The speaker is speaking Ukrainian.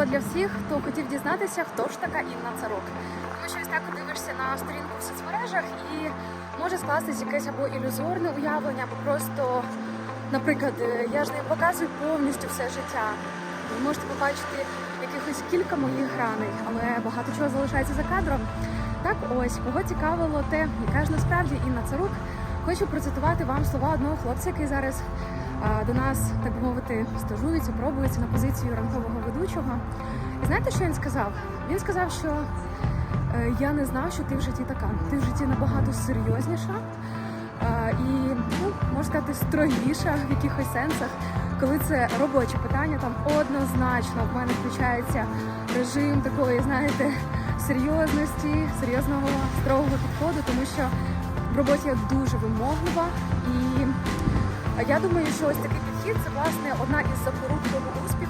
відео для всіх, хто хотів дізнатися, хто ж така Інна Царук. Тому що ось так дивишся на сторінку в соцмережах і може скластись якесь або ілюзорне уявлення, або просто, наприклад, е, я ж не показую повністю все життя. Ви можете побачити якихось кілька моїх граней, але багато чого залишається за кадром. Так ось, кого цікавило те, яка ж насправді Інна Царук, хочу процитувати вам слова одного хлопця, який зараз до нас, так би мовити, стажується, пробується на позицію ранкового ведучого. І знаєте, що він сказав? Він сказав, що е, я не знав, що ти в житті така. Ти в житті набагато серйозніша і, ну, можна сказати, строгіша в якихось сенсах. Коли це робоче питання, там однозначно в мене включається режим такої, знаєте, серйозності, серйозного строгого підходу, тому що роботі я дуже вимоглива. І я думаю, що ось такий підхід це власне одна із запорук того успіху,